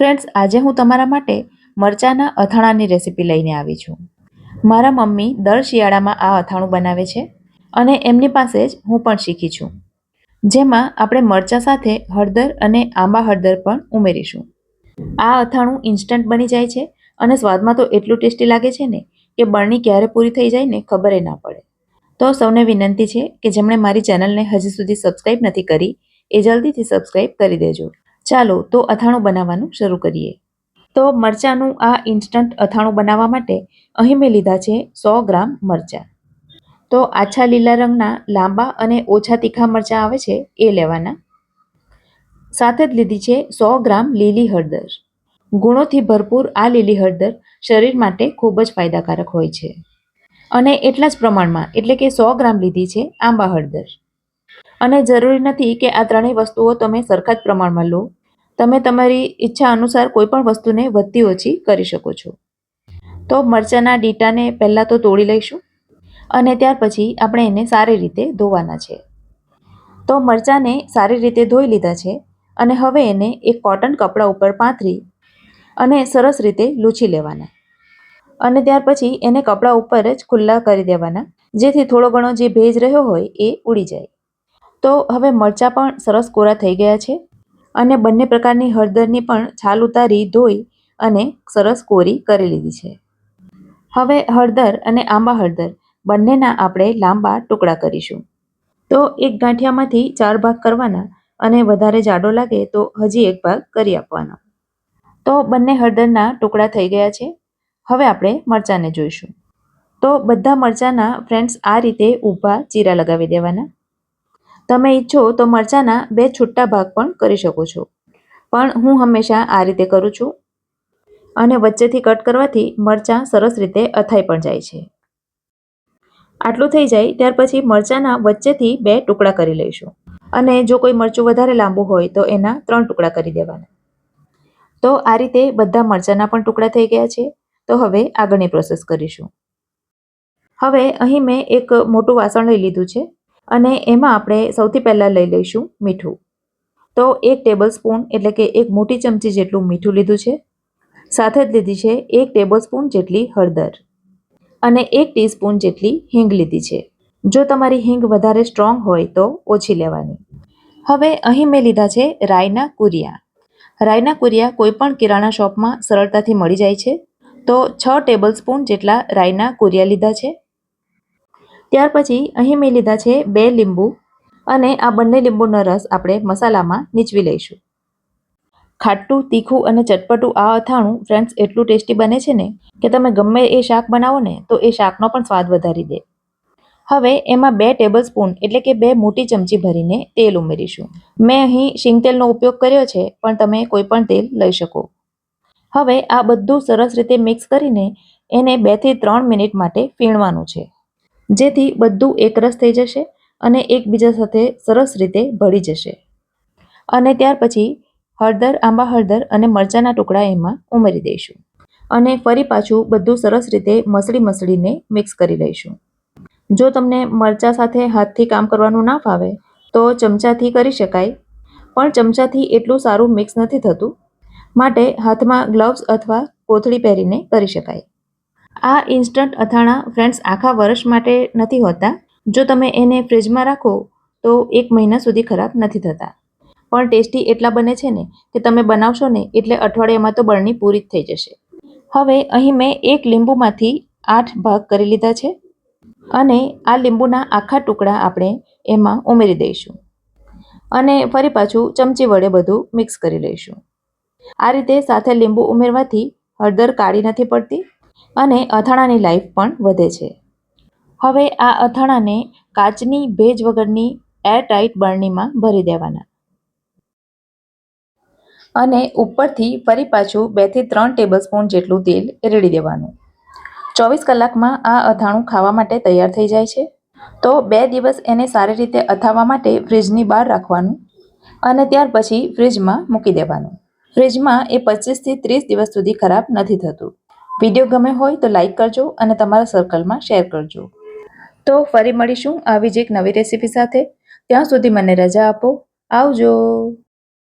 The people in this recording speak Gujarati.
ફ્રેન્ડ્સ, આજે હું તમારા માટે મરચાના અથાણાની રેસીપી લઈને આવી છું. મારા મમ્મી દર શિયાળામાં આ અથાણું બનાવે છે અને એમની પાસે જ હું પણ શીખી છું. જેમાં આપણે મરચાં સાથે હળદર અને આંબા હળદર પણ ઉમેરીશું. આ અથાણું ઇન્સ્ટન્ટ બની જાય છે અને સ્વાદમાં તો એટલું ટેસ્ટી લાગે છે ને કે બરણી ક્યારે પૂરી થઈ જાય ને ખબર ના પડે. તો સૌને વિનંતી છે કે જેમણે મારી ચેનલને હજી સુધી સબસ્ક્રાઈબ નથી કરી, એ જલ્દીથી સબસ્ક્રાઈબ કરી દેજો. ચાલો તો અથાણું બનાવવાનું શરૂ કરીએ. તો મરચાંનું આ ઇન્સ્ટન્ટ અથાણું બનાવવા માટે અહીં મેં લીધા છે સો ગ્રામ મરચાં. તો આછા લીલા રંગના લાંબા અને ઓછા તીખા મરચાં આવે છે એ લેવાના. સાથે જ લીધી છે સો ગ્રામ લીલી હળદર. ગુણોથી ભરપૂર આ લીલી હળદર શરીર માટે ખૂબ જ ફાયદાકારક હોય છે. અને એટલા જ પ્રમાણમાં, એટલે કે સો ગ્રામ લીધી છે આંબા હળદર. અને જરૂરી નથી કે આ ત્રણેય વસ્તુઓ તમે સરખા જ પ્રમાણમાં લો. તમે તમારી ઈચ્છા અનુસાર કોઈ પણ વસ્તુને વધતી ઓછી કરી શકો છો. તો મરચાંના ડીટાને પહેલાં તો તોડી લઈશું અને ત્યાર પછી આપણે એને સારી રીતે ધોવાના છે. તો મરચાંને સારી રીતે ધોઈ લીધા છે અને હવે એને એક કોટન કપડા ઉપર પાથરી અને સરસ રીતે લૂછી લેવાના. અને ત્યાર પછી એને કપડાં ઉપર જ ખુલ્લા કરી દેવાના, જેથી થોડો ઘણો જે ભેજ રહ્યો હોય એ ઉડી જાય. તો હવે મરચાં પણ સરસ કોરા થઈ ગયા છે. અને બંને પ્રકારની હળદરની પણ છાલ ઉતારી ધોઈ અને સરસ કોરી કરી લીધી છે. હવે હળદર અને આંબા હળદર બંનેના આપણે લાંબા ટુકડા કરીશું. તો એક ગાંઠિયામાંથી ચાર ભાગ કરવાના અને વધારે જાડો લાગે તો હજી એક ભાગ કરી આપવાનો. તો બંને હળદરના ટુકડા થઈ ગયા છે. હવે આપણે મરચાંને જોઈશું. તો બધા મરચાંના ફ્રેન્ડ્સ આ રીતે ઊભા ચીરા લગાવી દેવાના. તમે ઈચ્છો તો મરચાંના બે છૂટા ભાગ પણ કરી શકો છો. પણ હું હંમેશા આ રીતે કરું છું. અને વચ્ચેથી કટ કરવાથી મરચાં સરસ રીતે અથાઈ પણ જાય છે. આટલું થઈ જાય ત્યાર પછી મરચાંના વચ્ચેથી બે ટુકડા કરી લઈશું. અને જો કોઈ મરચું વધારે લાંબુ હોય તો એના ત્રણ ટુકડા કરી દેવાના. તો આ રીતે બધા મરચાંના પણ ટુકડા થઈ ગયા છે. તો હવે આગળની પ્રોસેસ કરીશું. હવે અહીં મેં એક મોટું વાસણ લઈ લીધું છે. અને એમાં આપણે સૌથી પહેલાં લઈ લઈશું મીઠું. તો એક ટેબલ સ્પૂન એટલે કે એક મોટી ચમચી જેટલું મીઠું લીધું છે. સાથે જ લીધી છે એક ટેબલ સ્પૂન જેટલી હળદર. અને એક ટીસ્પૂન જેટલી હિંગ લીધી છે. જો તમારી હિંગ વધારે સ્ટ્રોંગ હોય તો ઓછી લેવાની. હવે અહીં મેં લીધા છે રાયના કુરિયા. રાયના કુરિયા કોઈપણ કિરાણા શોપમાં સરળતાથી મળી જાય છે. તો છ ટેબલ સ્પૂન જેટલા રાયના કુરિયા લીધા છે. ત્યાર પછી અહીં મેં લીધા છે બે લીંબુ અને આ બંને લીંબુનો રસ આપણે મસાલામાં નીચવી લઈશું. ખાટું, તીખું અને ચટપટું આ અથાણું ફ્રેન્ડ્સ એટલું ટેસ્ટી બને છે ને કે તમે ગમે એ શાક બનાવો ને તો એ શાકનો પણ સ્વાદ વધારી દે. હવે એમાં બે ટેબલ સ્પૂન એટલે કે બે મોટી ચમચી ભરીને તેલ ઉમેરીશું. મેં અહીં શીંગ તેલનો ઉપયોગ કર્યો છે, પણ તમે કોઈ પણ તેલ લઈ શકો. હવે આ બધું સરસ રીતે મિક્સ કરીને એને બેથી ત્રણ મિનિટ માટે ફીણવાનું છે. જેથી બધું એકરસ થઈ જશે અને એકબીજા સાથે સરસ રીતે ભળી જશે. અને ત્યાર પછી હળદર, આંબા હળદર અને મરચાંના ટુકડા એમાં ઉમેરી દઈશું. અને ફરી પાછું બધું સરસ રીતે મસળી મસળીને મિક્સ કરી લઈશું. જો તમને મરચાં સાથે હાથથી કામ કરવાનું ના ફાવે, તો ચમચાથી કરી શકાય, પણ ચમચાથી એટલું સારું મિક્સ નથી થતું. માટે હાથમાં ગ્લવ્સ અથવા કોથળી પહેરીને કરી શકાય. આ ઇન્સ્ટન્ટ અથાણા ફ્રેન્ડ્સ આખા વર્ષ માટે નથી હોતા. જો તમે એને ફ્રીજમાં રાખો, તો એક મહિના સુધી ખરાબ નથી થતા. પણ ટેસ્ટી એટલા બને છે ને કે તમે બનાવશો ને એટલે અઠવાડિયામાં તો બળની પૂરી જ થઈ જશે. હવે અહીં મેં એક લીંબુમાંથી આઠ ભાગ કરી લીધા છે અને આ લીંબુના આખા ટુકડા આપણે એમાં ઉમેરી દઈશું. અને ફરી પાછું ચમચી વડે બધું મિક્સ કરી લઈશું. આ રીતે સાથે લીંબુ ઉમેરવાથી હળદર કાળી નથી પડતી. અને અથાણાની લાઈફ પણ વધે છે. હવે આ અથાણાને કાચની ભેજ વગરની એરટાઇટ બરણીમાં ભરી દેવાના. અને ઉપરથી ફરી પાછું બેથી ત્રણ ટેબલ સ્પૂન જેટલું તેલ રેડી દેવાનું. ચોવીસ કલાકમાં આ અથાણું ખાવા માટે તૈયાર થઈ જાય છે. તો બે દિવસ એને સારી રીતે અથાવવા માટે ફ્રીજની બહાર રાખવાનું અને ત્યાર પછી ફ્રીજમાં મૂકી દેવાનું. ફ્રીજમાં એ પચીસથી ત્રીસ દિવસ સુધી ખરાબ નથી થતું. વીડિયો ગમે હોય તો લાઈક કરજો અને તમારા સર્કલમાં શેર કરજો. તો ફરી મળીશું આવી જ એક નવી રેસીપી સાથે. ત્યાં સુધી મને રજા આપો. આવજો.